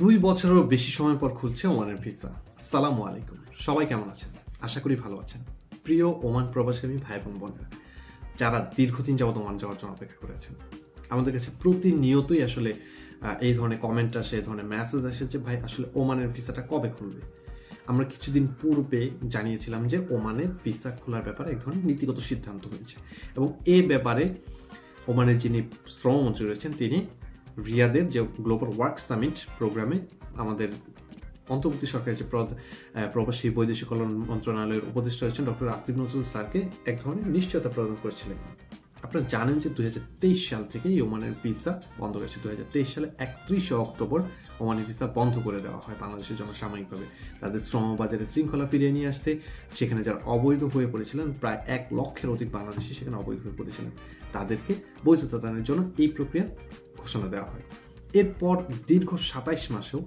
দুই বছরেরও বেশি সময় পর খুলছে ওমানের ভিসা সালামু আলাইকুম। সবাই কেমন আছেন? আশা করি ভালো আছেন। প্রিয় ওমান প্রবাসী ভাই এবং বোনেরা, যারা দীর্ঘদিন যাবত ওমান যাওয়ার জন্য অপেক্ষা করেছেন আমাদের কাছে প্রতিনিয়তই আসলে এই ধরনের কমেন্ট আসে, এই ধরনের মেসেজ আসে যে, ভাই, আসলে ওমানের ভিসাটা কবে খুলবে? আমরা কিছুদিন পূর্বে জানিয়েছিলাম যে, ওমানের ভিসা খোলার ব্যাপারে এক ধরনের নীতিগত সিদ্ধান্ত হয়েছে এবং এ ব্যাপারে ওমানের যিনি শ্রমমন্ত্রী রয়েছেন, তিনি রিয়াদের যে গ্লোবাল ওয়ার্ক সামিট প্রোগ্রামে আমাদের অন্তর্বর্তী সরকারের যে প্রবাসী বৈদেশিক কল্যাণ মন্ত্রণালয়ের উপদেষ্টা রয়েছেন ডক্টর আসিফ নজরুল স্যারকে এক ধরনের নিশ্চয়তা প্রদান করেছিলেন। আপনারা জানেন যে দুই হাজার তেইশ সাল থেকে ওমানের ভিসা বন্ধ রয়েছে। দুই হাজার তেইশ সালে একত্রিশে অক্টোবর ওমানের ভিসা বন্ধ করে দেওয়া হয় বাংলাদেশের জন্য সাময়িকভাবে। তাদের শ্রমবাজারে শৃঙ্খলা ফিরিয়ে নিয়ে আসতে সেখানে যারা অবৈধ হয়ে পড়েছিলেন, প্রায় এক লক্ষের অধিক বাংলাদেশি সেখানে অবৈধ হয়ে পড়েছিলেন। তাদেরকে বৈধতা দানের জন্য এই প্রক্রিয়া ঘোষণা দেওয়া হয়। এরপর দীর্ঘ সাতাইশ মাসেও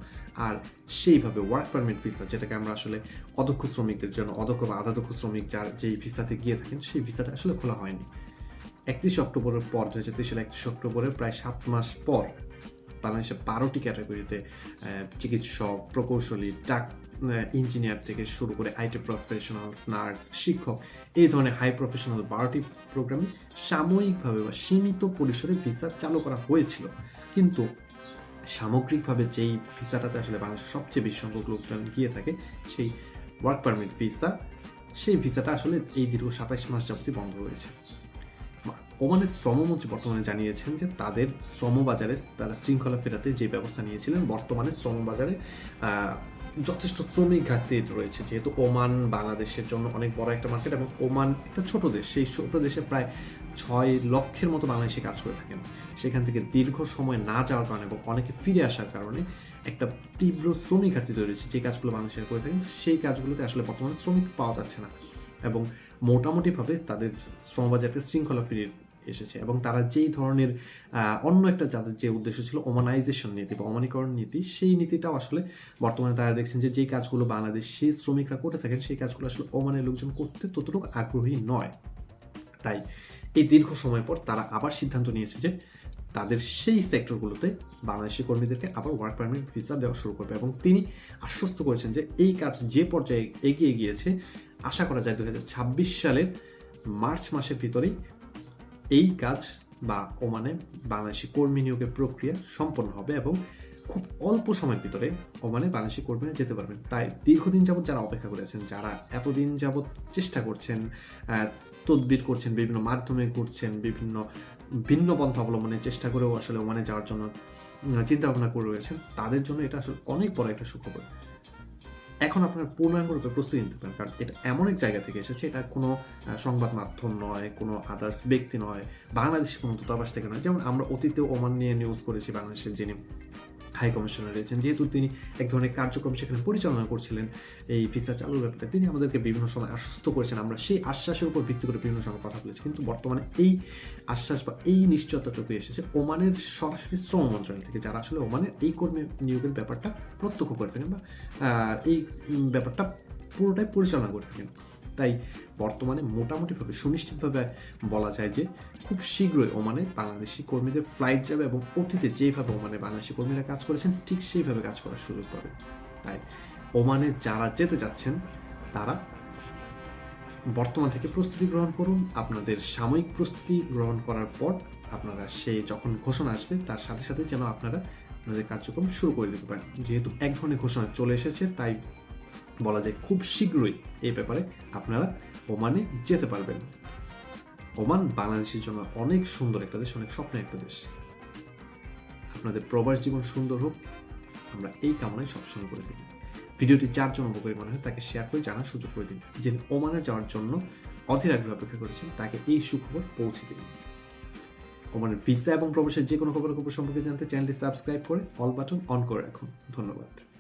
আর সেইভাবে ওয়ার্ক পারমিট ভিসা যেটাকে আমরা আসলে অদক্ষ শ্রমিকদের জন্য অদক্ষ বা আধাদক্ষ শ্রমিক যার যেই ভিসাতে গিয়ে থাকেন, সেই ভিসাটা আসলে খোলা হয়নি। একত্রিশ অক্টোবরের পর দু হাজার তেইশ সালে একত্রিশ অক্টোবরের প্রায় সাত মাস পর বাংলাদেশে বারোটি ক্যাটাগরিতে চিকিৎসক, প্রকৌশলী, ডাক ইঞ্জিনিয়ার থেকে শুরু করে আইটি প্রফেশনালস নার্স শিক্ষক এই ধরনের হাই প্রফেশনাল বারোটি প্রোগ্রামে সাময়িকভাবে বা সীমিত পরিসরে ভিসা চালু করা হয়েছিল। কিন্তু সামগ্রিকভাবে যেই ভিসাটাতে আসলে বাংলাদেশের সবচেয়ে বেশি সংখ্যক লোকজন গিয়ে থাকে সেই ওয়ার্ক পারমিট ভিসা সেই ভিসাটা আসলে এই দীর্ঘ সাতাইশ মাস যাবতই বন্ধ রয়েছে। ওমানের শ্রমমন্ত্রী বর্তমানে জানিয়েছেন যে তাদের শ্রমবাজারে তারা শৃঙ্খলা ফেরাতে যে ব্যবস্থা নিয়েছিলেন বর্তমানে শ্রমবাজারে আহ, যথেষ্ট শ্রমিক ঘাটতি রয়েছে, যেহেতু ওমান বাংলাদেশের জন্য অনেক বড় একটা মার্কেট এবং ওমান একটা ছোট দেশ। সেই ছোট দেশে প্রায় ছয় লক্ষের মতো বাংলাদেশে কাজ করে থাকেন। সেখান থেকে দীর্ঘ সময় না যাওয়ার কারণে এবং অনেকে ফিরে আসার কারণে একটা তীব্র শ্রমিক ঘাটতি তৈরি যে কাজগুলো বাংলাদেশে করে থাকেন, সেই কাজগুলোতে আসলে বর্তমানে শ্রমিক পাওয়া যাচ্ছে না এবং মোটামুটিভাবে তাদের শ্রমবাজারকে শৃঙ্খলা ফিরিয়ে এসেছে এবং তারা যেই ধরনের অন্য একটা যাদের যে উদ্দেশ্য ছিল ওমানাইজেশন নীতি বা অমানীকরণ নীতি, সেই নীতিটাও আসলে বর্তমানে তারা দেখছেন যে যেই কাজগুলো বাংলাদেশি শ্রমিকরা করে থাকেন, সেই কাজগুলো আসলে ওমানের লোকজন করতে ততটুকু আগ্রহী নয়। তাই এই দীর্ঘ সময় পর তারা আবার সিদ্ধান্ত নিয়েছে যে তাদের সেই সেক্টরগুলোতে বাংলাদেশি কর্মীদেরকে আবার ওয়ার্ক পারমিট ভিসা দেওয়া শুরু করবে এবং তিনি আশ্বস্ত করেছেন যে এই কাজ যে পর্যায়ে এগিয়ে গিয়েছে, আশা করা যায় দু হাজার ছাব্বিশ সালের মার্চ মাসের ভিতরেই এই কাজ বা ওমানে বাংলাদেশি কর্মী নিয়োগের প্রক্রিয়া সম্পন্ন হবে এবং খুব অল্প সময়ের ভিতরে ওমানে বাংলাদেশি কর্মীরা যেতে পারবেন। তাই দীর্ঘদিন যাবত যারা অপেক্ষা করেছেন যারা এতদিন যাবৎ চেষ্টা করছেন তদবির করছেন, বিভিন্ন মাধ্যমে করছেন বিভিন্ন ভিন্ন পন্থা অবলম্বনের চেষ্টা করেও আসলে ওমানে যাওয়ার জন্য চিন্তা ভাবনা করে রয়েছেন, তাদের জন্য এটা আসলে অনেক বড় একটা সুখবর। এখন আপনার পূর্ণাঙ্গরূপে প্রস্তুতি নিতে পারেন, কারণ এটা এমন এক জায়গা থেকে এসেছে, এটা কোনো সংবাদ মাধ্যম নয়, কোনো আদার্স ব্যক্তি নয়, বাংলাদেশের কোনো দূতাবাস থেকে নয়। যেমন আমরা অতীতে ওমান নিয়ে নিউজ করেছি, বাংলাদেশের যিনি হাই কমিশনার রয়েছেন। যেহেতু তিনি এক ধরনের কার্যক্রম সেখানে পরিচালনা করছিলেন, এই ভিসা চালুর ব্যাপারে তিনি আমাদেরকে বিভিন্ন সময় আশ্বস্ত করেছেন। আমরা সেই আশ্বাসের উপর ভিত্তি করে বিভিন্ন সময় কথা বলেছি। কিন্তু বর্তমানে এই আশ্বাস বা এই নিশ্চয়তাটুকু এসেছে ওমানের সরাসরি শ্রম মন্ত্রণালয় থেকে, যারা আসলে ওমানের এই কর্মী নিয়োগের ব্যাপারটা প্রত্যক্ষ করে থাকেন বা এই ব্যাপারটা পুরোটাই পরিচালনা করে থাকেন। তাই বর্তমানে মোটামুটিভাবে সুনিশ্চিতভাবে বলা যায় যে খুব শীঘ্রই ওমানে বাংলাদেশি কর্মীদের ফ্লাইট যাবে এবং অতীতে যেভাবে ওমানে বাংলাদেশি কর্মীরা কাজ করেছেন, ঠিক সেইভাবে কাজ করার সুযোগ পাবে। তাই ওমানে যারা যেতে যাচ্ছেন, তারা বর্তমান থেকে প্রস্তুতি গ্রহণ করুন। আপনাদের সাময়িক প্রস্তুতি গ্রহণ করার পর আপনারা সে যখন ঘোষণা আসবে, তার সাথে সাথে যেন আপনারা আপনাদের কার্যক্রম শুরু করে দিতে পারেন। যেহেতু এক ধরনের ঘোষণা চলে এসেছে, তাই বলা যায় খুব শীঘ্রই এই ব্যাপারে আপনারা ওমানে যেতে পারবেন। ওমান বাংলাদেশের জন্য অনেক সুন্দর একটা দেশ, অনেক স্বপ্নের একটা দেশ। আপনাদের প্রবাস জীবন সুন্দর হোক, আমরা এই কামনায় সবসময় করে দিই ভিডিওটি যার জন্য উপকারী মনে হয় তাকে শেয়ার করে জানার সুযোগ করে দিন। যে ওমানে যাওয়ার জন্য অধীর আগ্রহ অপেক্ষা করেছেন, তাকে এই সুখবর পৌঁছে দিন। ওমানের ভিসা এবং প্রবেশের যে কোনো খবর খবর সম্পর্কে জানতে চ্যানেলটি সাবস্ক্রাইব করে অল বাটন অন করে রাখুন। ধন্যবাদ।